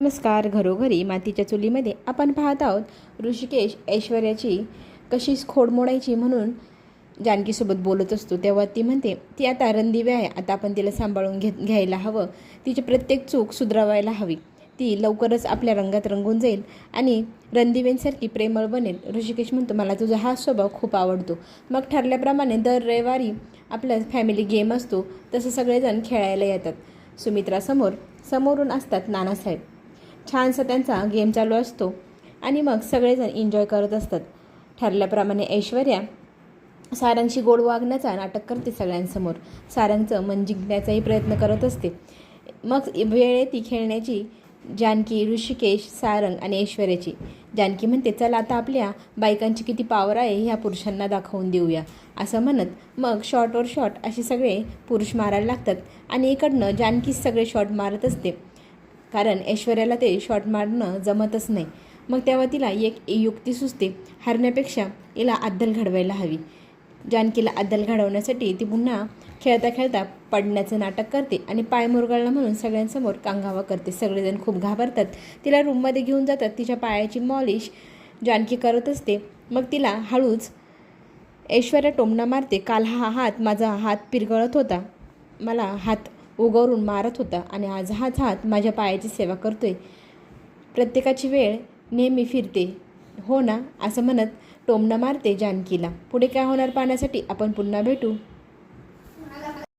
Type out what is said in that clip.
नमस्कार घरोघरी मातीच्या चुलीमध्ये आपण पाहत आहोत ऋषिकेश ऐश्वर्याची कशी खोड मोडायची म्हणून जानकीसोबत बोलत असतो. तेव्हा ती म्हणते ती आता रणदिवे आहे आता आपण तिला सांभाळून घे घ्यायला हवं. तिची प्रत्येक चूक सुधारावायला हवी. ती लवकरच आपल्या रंगात रंगून जाईल आणि रणदिवेंसारखी प्रेमळ बनेल. ऋषिकेश म्हणतो मला तुझा हा स्वभाव खूप आवडतो. मग ठरल्याप्रमाणे दर रविवारी आपला फॅमिली गेम असतो. तसं सगळेजण खेळायला येतात. सुमित्रासमोर समोरून असतात नानासाहेब. छानसा त्यांचा गेम चालू असतो. आणि मग सगळेजण एन्जॉय करत असतात. ठरल्याप्रमाणे ऐश्वर्या सारांशी गोड वागण्याचा नाटक करते सगळ्यांसमोर. सारांचं मन जिंकण्याचाही प्रयत्न करत असते. मग वेळ ती खेळण्याची जानकी ऋषिकेश सारंग आणि ऐश्वर्याची. जानकी म्हणते चला आता आपल्या बायकांची किती पावर आहे ह्या पुरुषांना दाखवून देऊया. असं म्हणत मग शॉटवर शॉट असे सगळे पुरुष मारायला लागतात. आणि इकडनं जानकीच सगळे शॉट मारत असते. कारण ऐश्वर्याला ते शॉट मारणं जमतच नाही. मग तेव्हा तिला एक युक्ती सुचते हरण्यापेक्षा हिला अद्दल घडवायला हवी. जानकीला अद्दल घडवण्यासाठी ती पुन्हा खेळता खेळता पडण्याचं नाटक करते आणि पाय मुरगळला म्हणून सगळ्यांसमोर कांगावा करते. सगळेजण खूप घाबरतात. तिला रूममध्ये घेऊन जातात. तिच्या पायाची मॉलिश जानकी करत असते. मग तिला हळूच ऐश्वर्या टोमणा मारते. काल हा हात माझा हात पिरगळत होता. मला हात उगवरून मारत होता आणि आज हाच हात माझ्या पायाची सेवा करतोय. प्रत्येकाची वेळ नेहमी फिरते. हो ना? असं म्हणत टोमणं मारते जानकीला. पुढे काय होणार पाहण्यासाठी आपण पुन्हा भेटू.